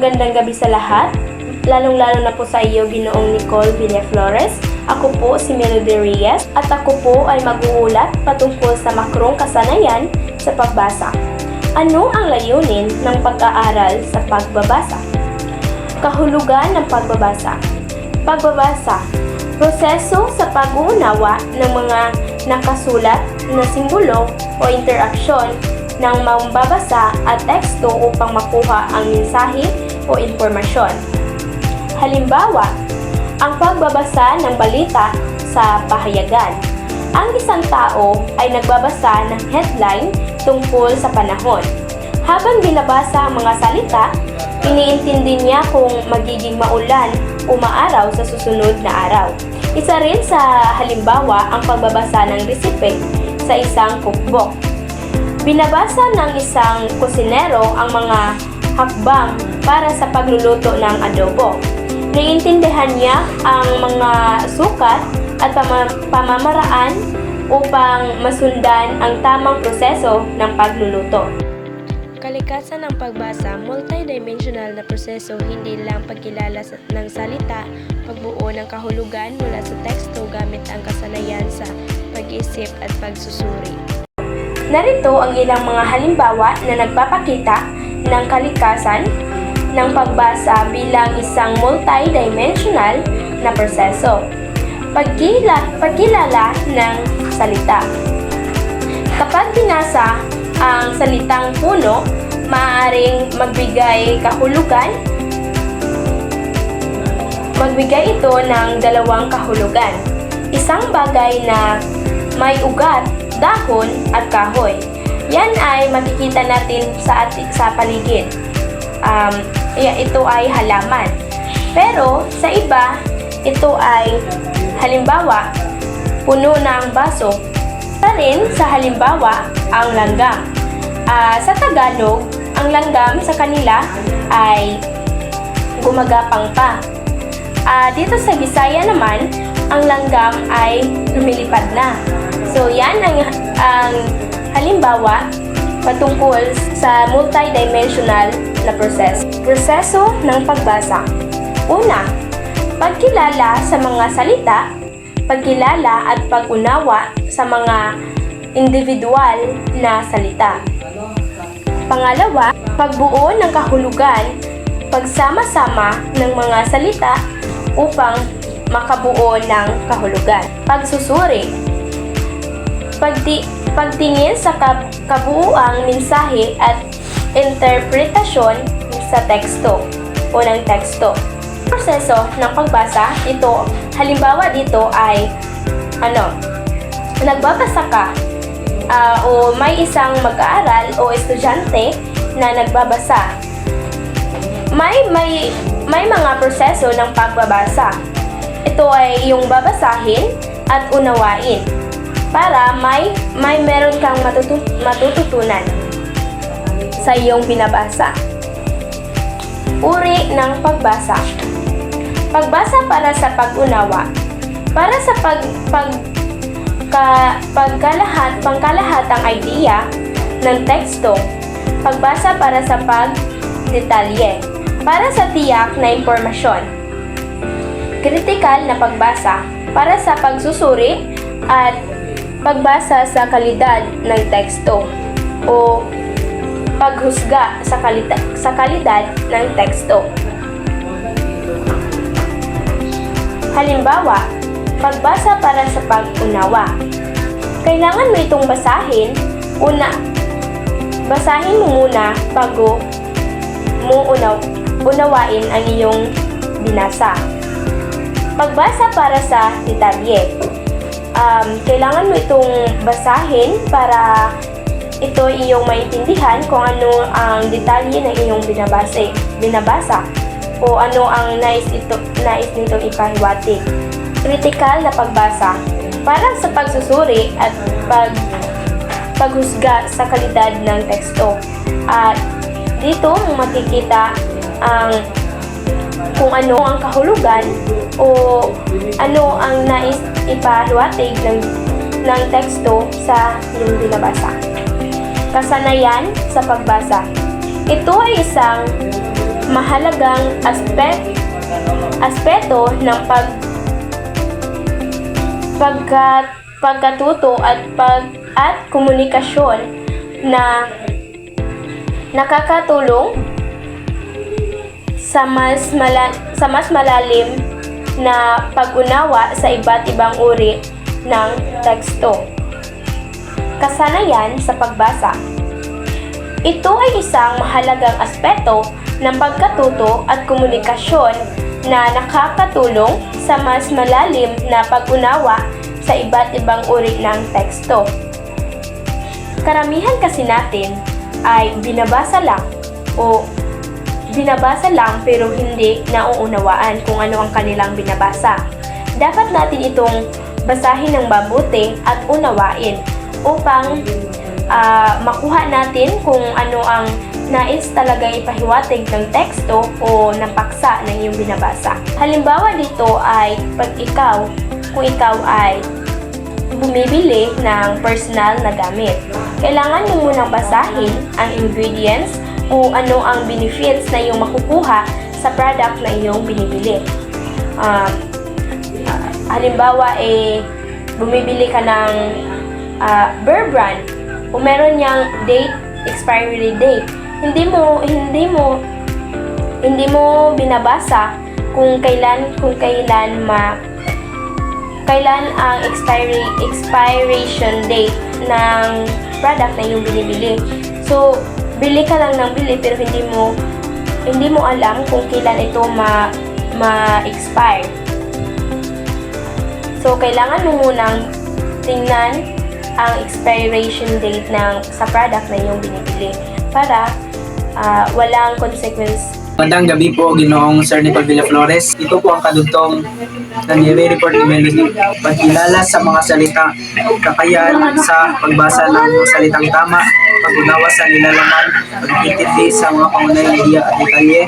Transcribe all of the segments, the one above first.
Magandang gabi sa lahat, lalong-lalo na po sa iyo, Ginoong Nicole Villaflores. Ako po si Melody Reyes at ako po ay mag-uulat patungkol sa makrong kasanayan sa pagbasa. Ano ang layunin ng pag-aaral sa pagbabasa? Kahulugan ng pagbabasa. Pagbabasa, proseso sa pag-uunawa ng mga nakasulat na simbolo o interaksyon ng mambabasa at teksto upang makuha ang mensahe o impormasyon. Halimbawa, ang pagbabasa ng balita sa pahayagan. Ang isang tao ay nagbabasa ng headline tungkol sa panahon. Habang binabasa ang mga salita, iniintindi niya kung magiging maulan o maaraw sa susunod na araw. Isa rin sa halimbawa ang pagbabasa ng resipe sa isang cookbook. Binabasa ng isang kusinero ang mga hakbang para sa pagluluto ng adobo. Naiintindihan niya ang mga sukat at pama- pamamaraan upang masundan ang tamang proseso ng pagluluto. Kalikasan ng pagbasa, multidimensional na proseso hindi lang pagkilala ng salita, pagbuo ng kahulugan mula sa teksto gamit ang kasanayan sa pag-isip at pagsusuri. Narito ang ilang mga halimbawa na nagpapakita ng kalikasan ng pagbasa bilang isang multidimensional na proseso. Pagkila, pagkilala ng salita. Kapag binasa ang salitang puno, maaaring magbigay kahulugan. Magbigay ito ng dalawang kahulugan. Isang bagay na may ugat, dahon at kahoy. Yan ay makikita natin sa ati, sa paligid. Um, ito ay halaman. Pero sa iba, ito ay halimbawa puno ng baso. Sa rin sa halimbawa ang langgam. Ah, sa Tagalog, ang langgam sa kanila ay gumagapang pa. Ah, dito sa Bisaya naman, ang langgam ay lumilipad na. So yan ang, ang halimbawa patungkol sa multidimensional na process. Proseso ng pagbasa. Una, pagkilala sa mga salita, pagkilala at pag-unawa sa mga individual na salita. Pangalawa, pagbuo ng kahulugan, pagsama-sama ng mga salita upang makabuo ng kahulugan. Pagsusuri, pagti pagtingin sa kab- kabuuang mensahe at interpretasyon sa teksto o ng teksto. Proseso ng pagbasa, ito, halimbawa dito ay ano, nagbabasa ka ah, o may isang mag-aaral o estudyante na nagbabasa. May may may mga proseso ng pagbabasa. Ito ay yung babasahin at unawain para may may meron kang matutu- matututunan sa iyong binabasa. Uri ng pagbasa. Pagbasa para sa pag-unawa. Para sa pag pag ka, pagkalahat, pangkalahatang idea ng teksto. Pagbasa para sa pagdetalye. Para sa tiyak na impormasyon. Kritikal na pagbasa para sa pagsusuri at pagbasa sa kalidad ng teksto o paghusga sa kalidad, sa kalidad ng teksto. Halimbawa, pagbasa para sa pag-unawa. Kailangan mo itong basahin. Una, basahin mo muna bago mo unaw, unawain ang iyong binasa. Pagbasa para sa detalye. Um, kailangan mo itong basahin para ito iyong maintindihan kung ano ang detalye ng iyong binabasa, binabasa o ano ang nais, ito, nais nitong ipahiwatig. Kritikal na pagbasa para sa pagsusuri at pag paghusga sa kalidad ng teksto. At dito makikita ang kung ano ang kahulugan o ano ang nais ipahiwatig ng, ng teksto sa iyong binabasa. Kasanayan sa pagbasa. Ito ay isang mahalagang aspek aspeto ng pag pagkat pagkatuto at pag at komunikasyon na nakakatulong sa mas mala, sa mas malalim na pag-unawa sa iba't ibang uri ng teksto. Kasanayan sa pagbasa. Ito ay isang mahalagang aspeto ng pagkatuto at komunikasyon na nakakatulong sa mas malalim na pag-unawa sa iba't ibang uri ng teksto. Karamihan kasi natin ay binabasa lang o binabasa lang pero hindi nauunawaan kung ano ang kanilang binabasa. Dapat natin itong basahin ng mabuti at unawain upang ah, makuha natin kung ano ang nais talaga ipahiwatig ng teksto o ng paksa ng iyong binabasa. Halimbawa dito ay pag ikaw, kung ikaw ay bumibili ng personal na gamit. Kailangan mo munang basahin ang ingredients o ano ang benefits na iyong makukuha sa product na iyong binibili. Um, ah, halimbawa, eh, bumibili ka ng ah, Burr brand o meron niyang date, expiry date. Hindi mo, hindi mo, hindi mo binabasa kung kailan, kung kailan ma, kailan ang expiry expiration date ng product na iyong binibili. So, bili ka lang ng bili pero hindi mo hindi mo alam kung kailan ito ma ma-expire. So, kailangan mo munang tingnan ang expiration date ng sa product na iyong binibili para ah, walang consequence Magandang gabi po, Ginoong Sir Nicol Villaflores. Ito po ang kadugtong na nire-report ni Melody. Pagkilala sa mga salita, kakayahan sa pagbasa ng salitang tama, pag-unawa sa nilalaman, pagkitindi sa mga pangunahing idea at detalye,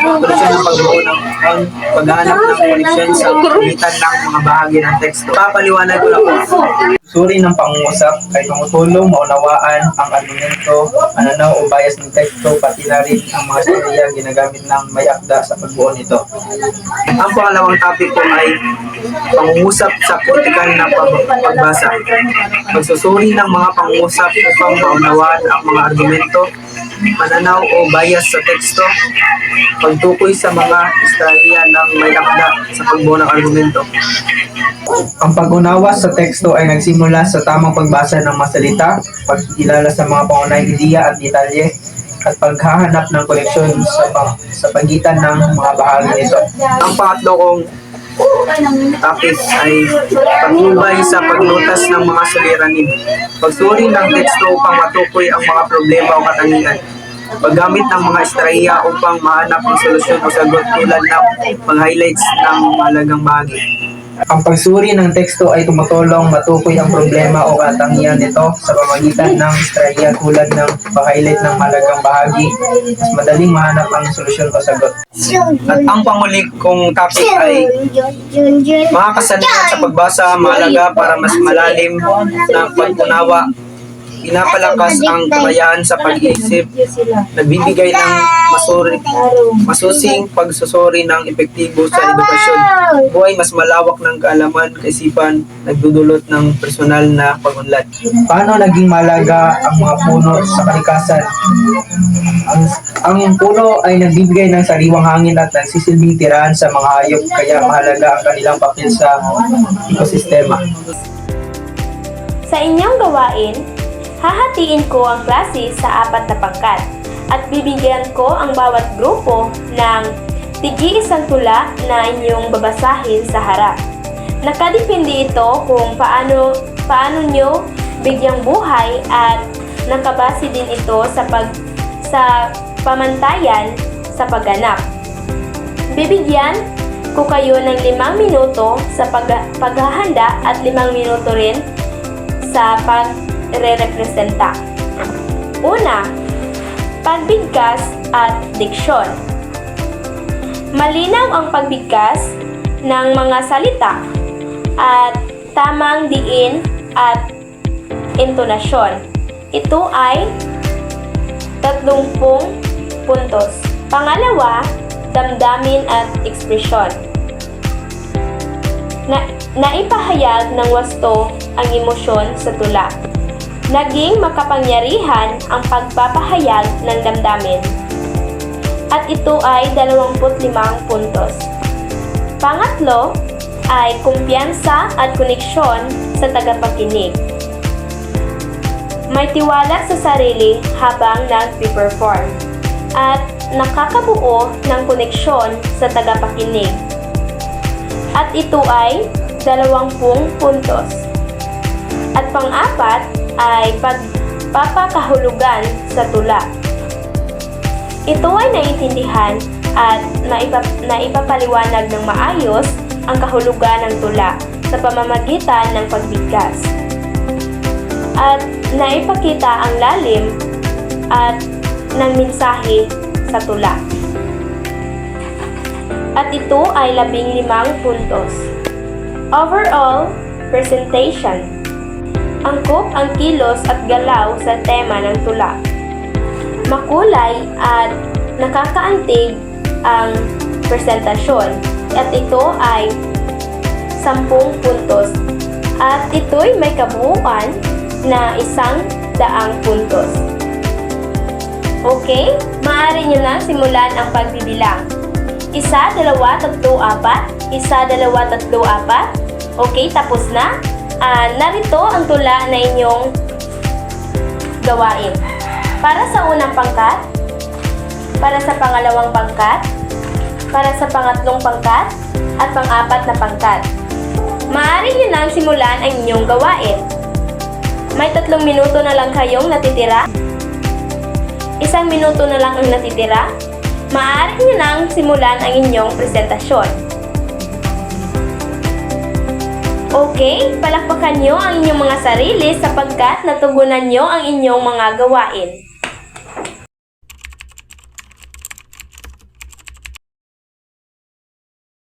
produksyon ng pagbuo ng on, paghahanap ng connection sa pagitan ng mga bahagi ng teksto. Papaliwanag ko na po. Suri ng pangungusap ay tumutulong maunawaan ang argumento, ananaw o bias ng teksto, pati na rin ang mga storya ginagamit ng may akda sa pagbuo nito. Ang pangalawang topic ko ay pangungusap sa kritikal na pag- pagbasa. Pagsusuri ng mga pangungusap upang maunawaan ang mga argumento, mananaw o bias sa teksto, pagtukoy sa mga istorya ng may akda sa pagbuo ng argumento. Ang pag-unawa sa teksto ay nagsimula sa tamang pagbasa ng mga salita, pagkikilala sa mga pangunahing ideya at detalye, at paghahanap ng koneksyon sa, pa- sa pagitan ng mga bahagi nito. Ang pangatlo kong topic ay pagtubay sa paglutas ng mga suliranin. Pagsuri ng teksto upang matukoy ang mga problema o katangian. Paggamit ng mga estraya upang mahanap ng solusyon o sagot tulad ng pag-highlights ng mahalagang bahagi. Ang pagsuri ng teksto ay tumutulong matukoy ang problema o katangian nito sa pamagitan ng estraya tulad ng pag-highlight ng mahalagang bahagi. Mas madaling mahanap ang solusyon o sagot. At ang panghuli kong topic ay mga kasanayan sa pagbasa mahalaga para mas malalim na pag-unawa. Pinapalakas ang kabayaan sa pag-iisip. Nagbibigay ng masuri, masusing pagsusuri ng epektibo sa edukasyon. Buhay mas malawak ng kaalaman, kaisipan, nagdudulot ng personal na pagunlad. Paano naging malaga ang mga puno sa kalikasan? Ang, ang puno ay nagbibigay ng sariwang hangin at nagsisilbing tirahan sa mga hayop kaya mahalaga ang kanilang papel sa ekosistema. Sa inyong gawain, hahatiin ko ang klase sa apat na pangkat at bibigyan ko ang bawat grupo ng tigi isang tula na inyong babasahin sa harap. Nakadepende ito kung paano, paano nyo bigyang buhay at nakabase din ito sa pag sa pamantayan sa pagganap. Bibigyan ko kayo ng limang minuto sa pag- paghahanda at limang minuto rin sa pagre-representa. Una, pagbigkas at diksyon. Malinaw ang pagbigkas ng mga salita at tamang diin at intonasyon. Ito ay 30 puntos. Pangalawa, damdamin at ekspresyon. Na, naipahayag ng wasto ang emosyon sa tula. Naging makapangyarihan ang pagpapahayag ng damdamin. At ito ay 25 puntos. Pangatlo ay kumpiyansa at koneksyon sa tagapakinig. May tiwala sa sarili habang nag-perform at nakakabuo ng koneksyon sa tagapakinig. At ito ay 20 puntos. At pang-apat ay pagpapakahulugan sa tula. Ito ay naiintindihan at naipap naipapaliwanag ng maayos ang kahulugan ng tula sa pamamagitan ng pagbigkas. At naipakita ang lalim at ng mensahe sa tula. At ito ay labing limang puntos. Overall, presentation. Angkop ang kilos at galaw sa tema ng tula. Makulay at nakakaantig ang presentasyon at ito ay 10 puntos at ito'y may kabuuan na isang daang puntos. Okay? Maaari nyo na simulan ang pagbibilang. Isa, dalawa, tatlo, apat. Isa, dalawa, tatlo, apat. Okay, tapos na. Ah, narito ang tula na inyong gawain. Para sa unang pangkat, para sa pangalawang pangkat, para sa pangatlong pangkat, at pang-apat na pangkat. Maaari nyo nang simulan ang inyong gawain. May tatlong minuto na lang kayong natitira. Isang minuto na lang ang natitira. Maaari nyo nang simulan ang inyong presentasyon. Okay, palakpakan nyo ang inyong mga sarili sapagkat natugunan nyo ang inyong mga gawain.